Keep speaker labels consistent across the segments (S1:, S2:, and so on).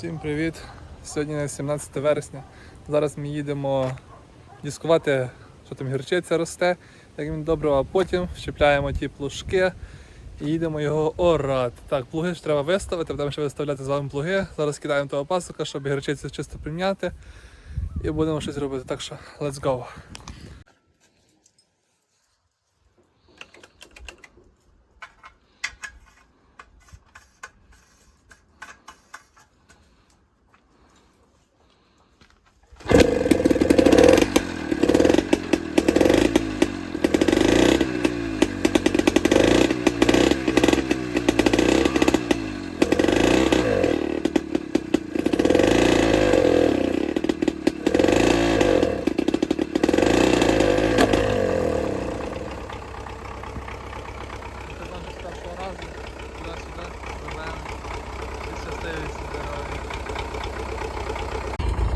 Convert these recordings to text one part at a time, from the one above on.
S1: Всім привіт! Сьогодні на 17 вересня. Зараз ми їдемо дискувати, що там гірчиця росте, як він добре, а потім вщепляємо ті плужки і їдемо його орати. Так, плуги ж треба виставити, будемо ще виставляти з вами плуги. Зараз кидаємо того пасока, щоб гірчицю чисто прийняти. І будемо щось робити. Так що, let's go!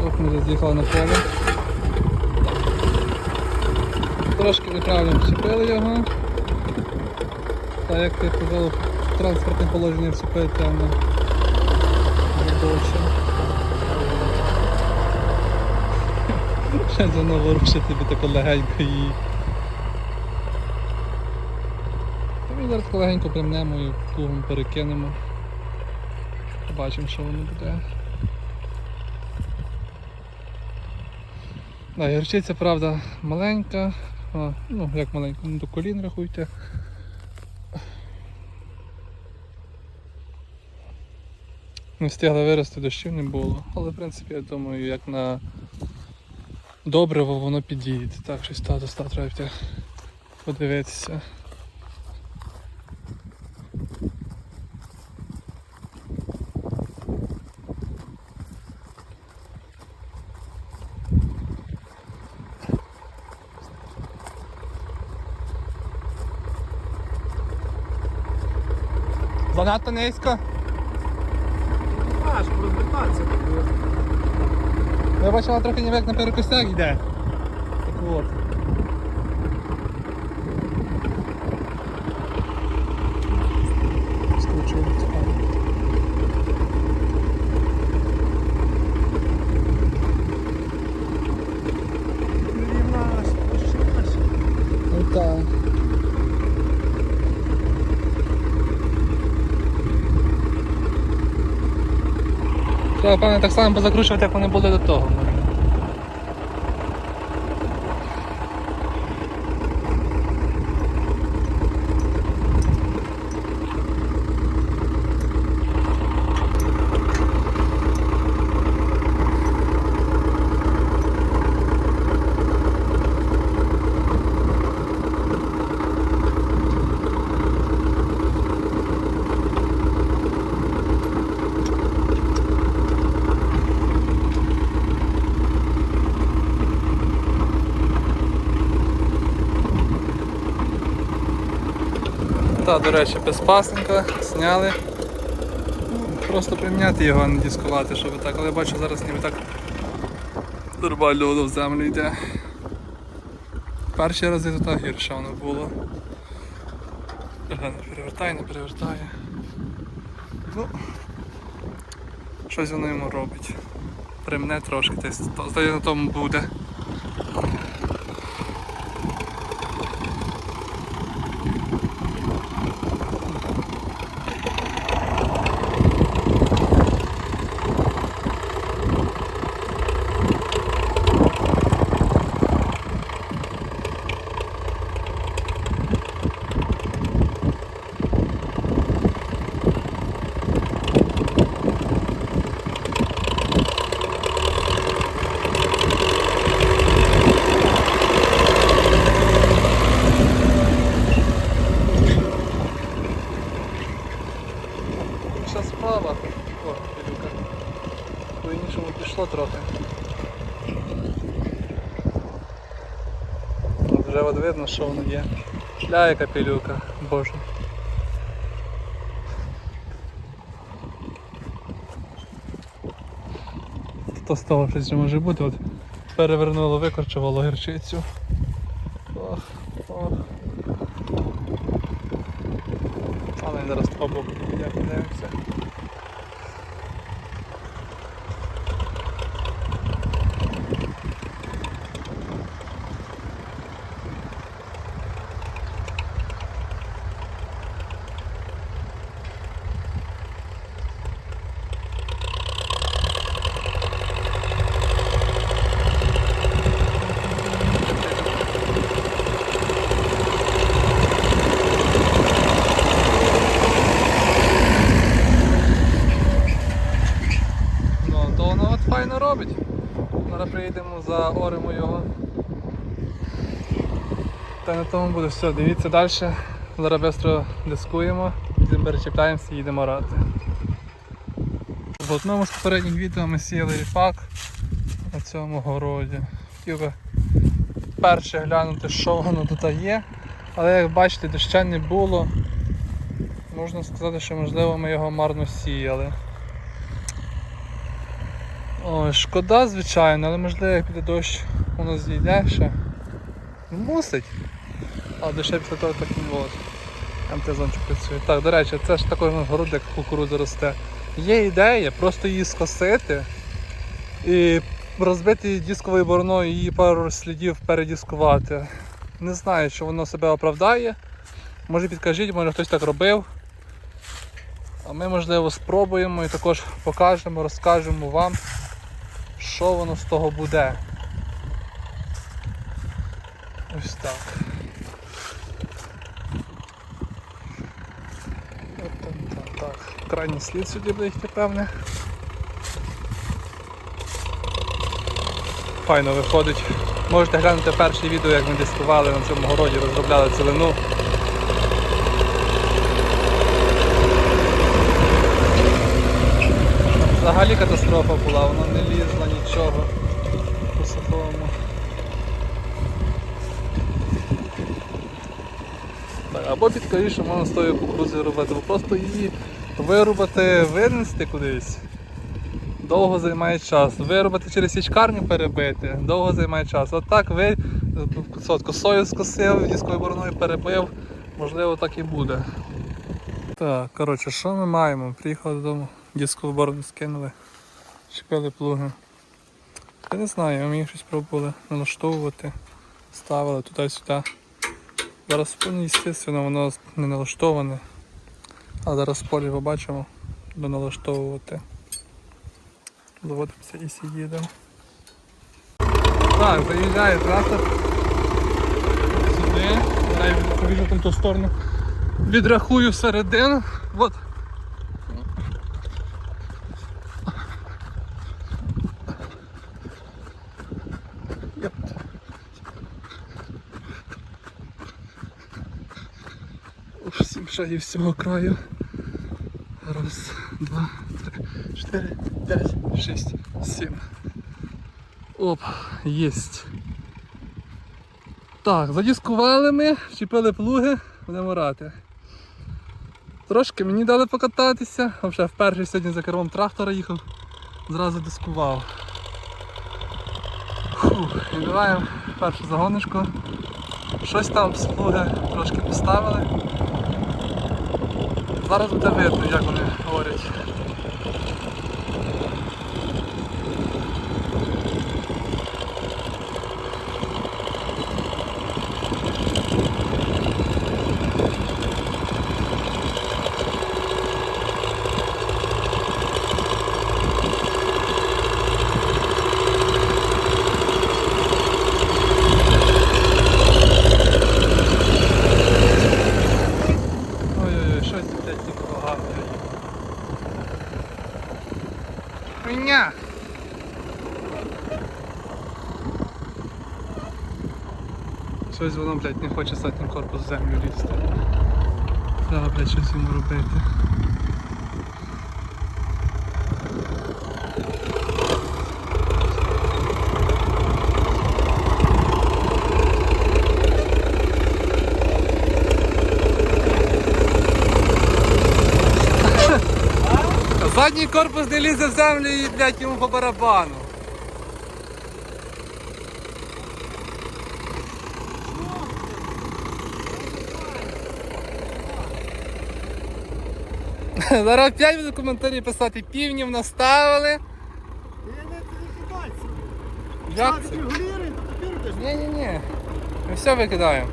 S1: От ми вже з'їхали на поле. Трошки неправильно вчепили його. Та як ти казав, транспортне положення вчепити воно робоче. Ще воно ворушить тобі тако легенько її. Ми зараз легенько примнемо і плугом перекинемо. Побачимо, що воно буде. Да, гірчиця, правда, маленька. А, ну, як маленька, ну до колін рахуйте. Не встигла вирости, дощів не було. Але в принципі я думаю, як на добриво воно підійде. Так, щось тато став треба подивитися. Занадто низько.
S2: Аж розвертатися.
S1: Я бачила трохи ніби як на перекостях йде. Так от. Ну так. Треба, так само позакручувати, як вони були до того. Так, до речі, без пасенка, зняли. Просто приміняти його, а не дискувати, щоб так. Але я бачу зараз ніби так нормально воно в землю йде. Перші рази то так гірше воно було. Не перевертає, не перевертає. Ну, щось воно йому робить. Примне трошки, десь здається на тому буде. Ще справа. О, підука. По-іншому пішло трохи. От Вже от видно, що воно є. Ля, яка пілюка, боже. То з щось може бути. От перевернуло, викорчувало гірчицю. Ох, ох. Але зараз по боку підемо, подивимося. файно робить. Зараз приїдемо за оремо його. Та на тому буде все, дивіться далі. Зараз швидко дискуємо, перечіпляємося і їдемо рати. В одному з попередніх відео ми сіяли ріпак на цьому городі. Хотів би перше глянути, що воно тут є. Але як бачите, доща не було. Можна сказати, що можливо ми його марно сіяли. Ой, шкода, звичайно, але можливо як піде дощ, воно зійде ще. Мусить. А після того так не було. МТ-зончик працює. Так, до речі, це ж такий город, як кукурудза росте. Є ідея просто її скосити і розбити дисковою бороною її пару слідів передіскувати. Не знаю, чи воно себе оправдає. Може підкажіть, може хтось так робив. А ми, можливо, спробуємо і також покажемо, розкажемо вам, що воно з того буде. Ось так. От там, там, так. Крайній слід сюди буде певне. Файно виходить. Можете глянути перше відео, як ми дискували на цьому городі, розробляли цілину. Взагалі катастрофа була, воно не лізло нічого по сухому. Або що можна з тою кукурудзою робити, бо просто її вирубати, винести кудись. Довго займає час. Вирубати через січкарню перебити, довго займає час. От так ви от, косою скосив, дисковою бороною перебив, можливо так і буде. Так, коротше, що ми маємо? Приїхали додому, дискову борону скинули, чіпили плуги. Я не знаю, ми їх щось пробували налаштовувати, ставили туди-сюди. Зараз звісно, воно не налаштоване. А зараз в полі побачимо, буду налаштовувати. Доводимося і сідемо. Так, заїжджає трактор. Сюди. Дай повіжу там ту сторону. Відрахую всередину. От. Сім шагів краю. Раз, два, три, чотири, п'ять, шість, сім. Оп, єсть. Так, задіскували ми, вчепили плуги, будемо рати. Трошки мені дали покататися, взагалі вперше сьогодні за кермом трактора їхав, зразу дискував. Фух, і даваємо першу загоночку. Щось там з плуги трошки поставили. Зараз буде видно, як вони говорять. Ой-ой-ой, щось блядь, тільки погано. Меня! Щось воно, блядь, не хоче стати корпус в землю лізти. Треба, блядь, щось йому робити. Задній корпус не лізе в землю і, блядь, йому по барабану. Зараз опять буду коментарі писати, півнів наставили. Як це? Ні-ні-ні. Ми все викидаємо.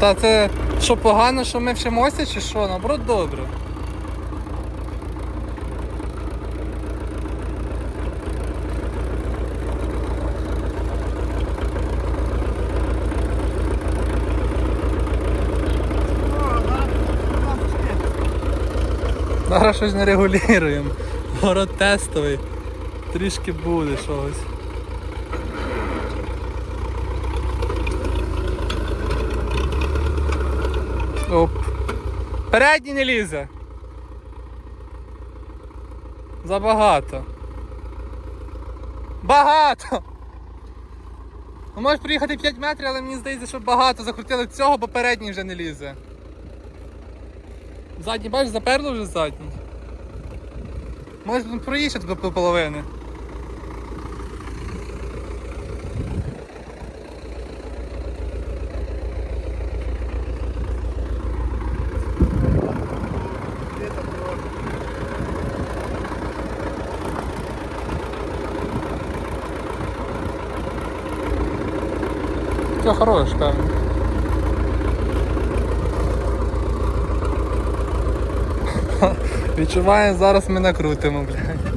S1: Та це що погано, що ми вчимося чи що? Наоборот добре. Зараз щось не регулюємо. Город тестовий. Трішки буде щось. Оп. Передній не лізе. Забагато. Багато! Ну, можеш приїхати 5 метрів, але мені здається, що багато закрутили цього, бо передній вже не лізе. Задній, бачиш, заперло вже задній. Може проїхати до половини. Все хорош, певно. Відчуваю, зараз ми накрутимо, блядь.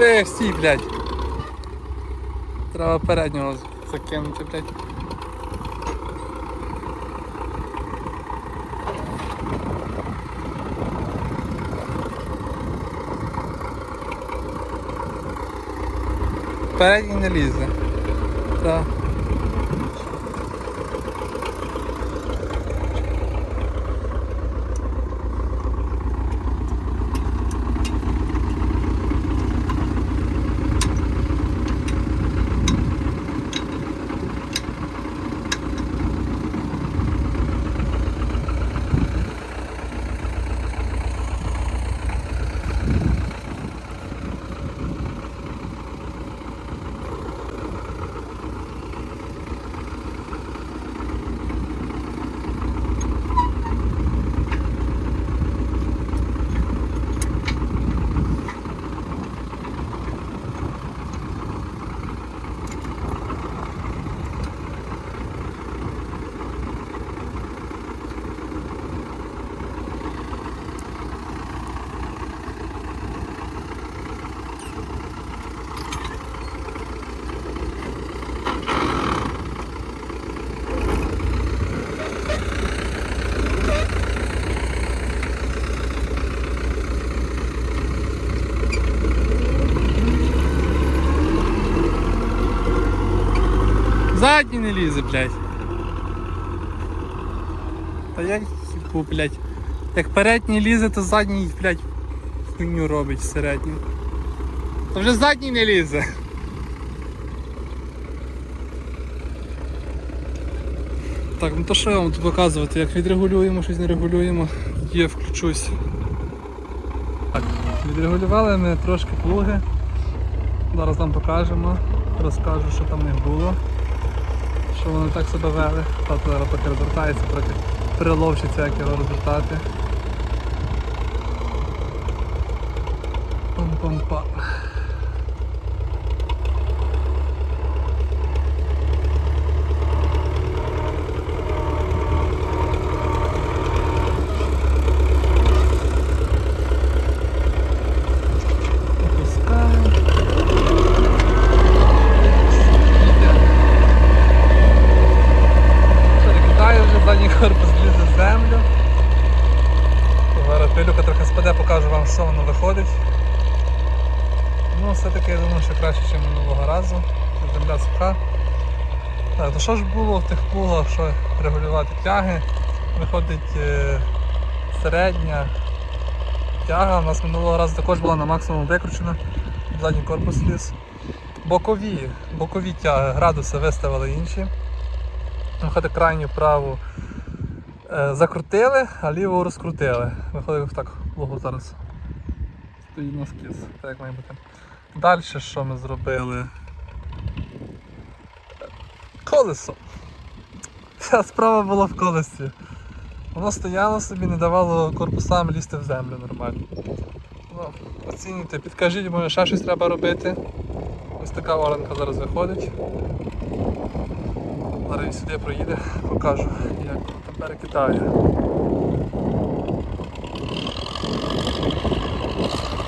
S1: Ех, стій, блядь. Треба переднього закинути, блядь. Передній не лізе. Так. Задній не лізе, блядь. Та як хіку, блядь. Як передній лізе, то задній, блядь, хуйню робить середній. То вже задній не лізе. Так, ну то що я вам тут показувати, як відрегулюємо, щось не регулюємо, є включусь. Так, відрегулювали ми трошки плуги. Зараз вам покажемо, розкажу, що там них було що вони так себе вели. Тато зараз поки розвертається, трохи переловчиться, як його розвертати. Пам-пам-па. Опускаємо. Перекидаю вже задній корпус лізе в землю. Зараз пилюка трохи спаде, воно виходить. Ну, все-таки я думаю, що краще, ніж минулого разу. Земля суха. Так, то що ж було в тих плугах, що регулювати тяги? Виходить е, середня тяга. У нас минулого разу також була на максимум викручена. Задній корпус ліз. Бокові, бокові тяги, градуси виставили інші. Виходить крайню праву е, закрутили, а ліву розкрутили. Виходить так, плугу зараз стоїть на скіз, так як має бути. Далі що ми зробили? Колесо. Вся справа була в колесі. Воно стояло собі, не давало корпусам лізти в землю нормально. Ну, оцінюйте, підкажіть, може ще щось треба робити. Ось така оранка зараз виходить. Зараз сюди проїде, покажу, як там перекидає.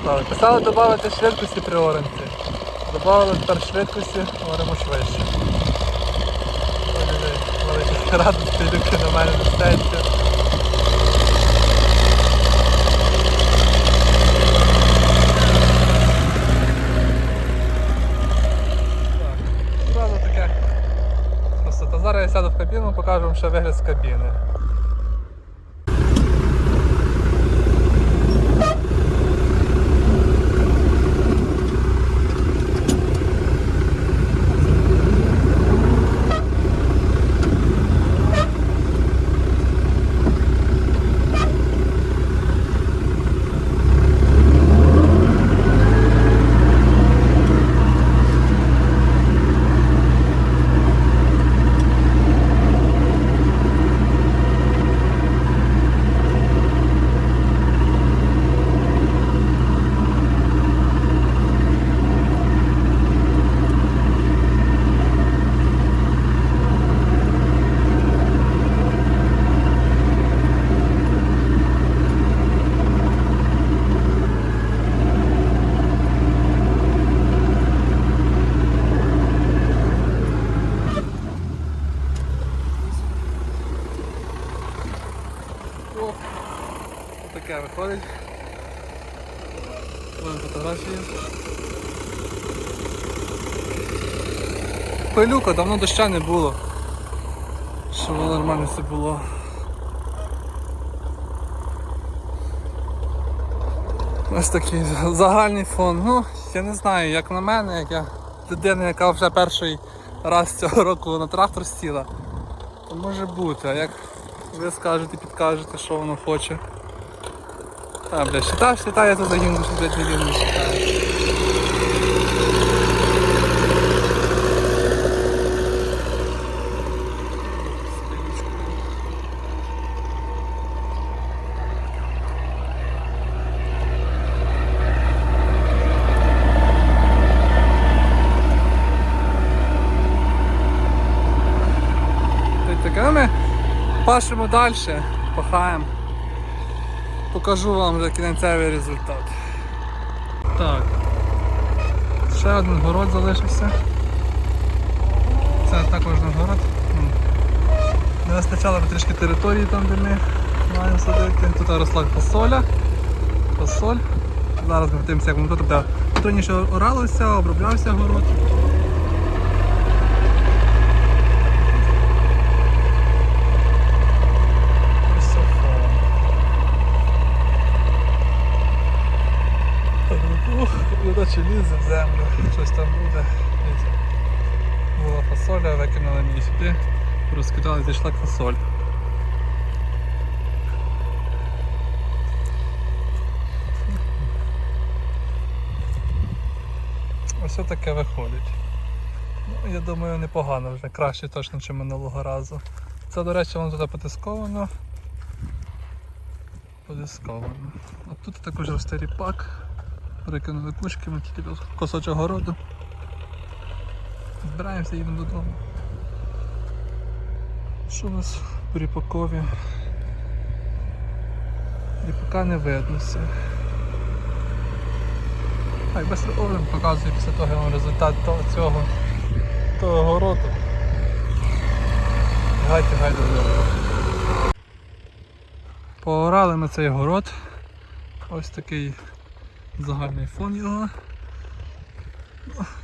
S1: Так, писали додати швидкості при оранці. Добавили тепер швидкості, говоримо швидше. Радості люки на мене. Так, Зразу таке. Красота. Зараз я сяду в кабіну, покажу вам ще вигляд з кабіни. О, таке виходить. Ось фотографії. Пилюка, давно доща не було. Щоб нормально все було. Ось такий загальний фон. Ну, я не знаю, як на мене, як я людина, яка вже перший раз цього року на трактор сіла, то може бути, а як ви скажете, підкажете, що воно хоче. А, бля, считав, считав, я тут загину, що блядь, він не ми пашемо далі, пахаємо. Покажу вам вже кінцевий результат. Так. Ще один город залишився. Це також один город. Не вистачало б трішки території там, де ми маємо садити. Тут росла фасоля. Фасоль. Зараз ми подивимося, як воно тут буде. Оралося, оброблявся город. Удачі лізе землю, щось там буде. Була фасоля, викинули мені сюди, розкидали, зійшла фасоль. Ось таке виходить. Ну, я думаю, непогано вже, краще точно, ніж минулого разу. Це, до речі, воно тут потисковано. Потисковано. А тут також росте ріпак. Перекинули кучки, ми тільки тут кусочок городу. Збираємося, їдемо додому. Що у нас по ріпакові? Ріпака не видно все. А без орен показує після того результат того, цього того городу. Гайте, гайте. Поорали ми цей город. Ось такий загальний фон його.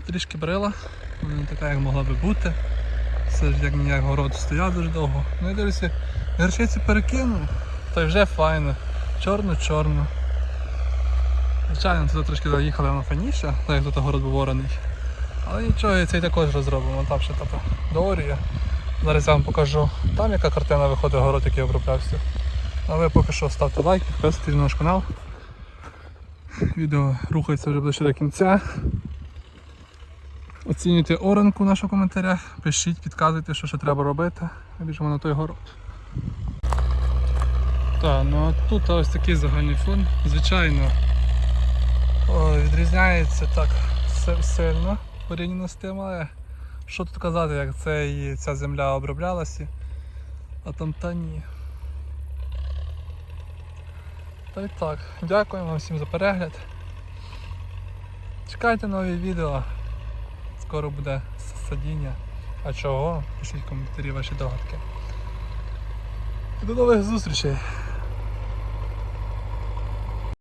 S1: Трішки брила, вона не така, як могла би бути. Все ж як ніяк город стояв дуже довго. Ну і дивлюся, гірчиці перекинув, та й вже файно. Чорно-чорно. Звичайно, туди трошки заїхали на фаніше, так як тут город був ораний. Але нічого, і цей також розробимо. Там ще тата доорія. Зараз я вам покажу там яка картина виходить город, який оброблявся. А ви поки що ставте лайк, підписуйтесь на наш канал. Відео рухається вже ближче до кінця. Оцінюйте оранку в наших коментарях, пишіть, підказуйте, що ще треба робити. Біжимо на той город. Так, ну а тут ось такий загальний фон. Звичайно, відрізняється так сильно порівняно з тим, але що тут казати, як це і ця земля оброблялася, а там та ні. Та й так. Дякую вам всім за перегляд. Чекайте нові відео. Скоро буде садіння. А чого? Пишіть в коментарі ваші догадки. І До нових зустрічей!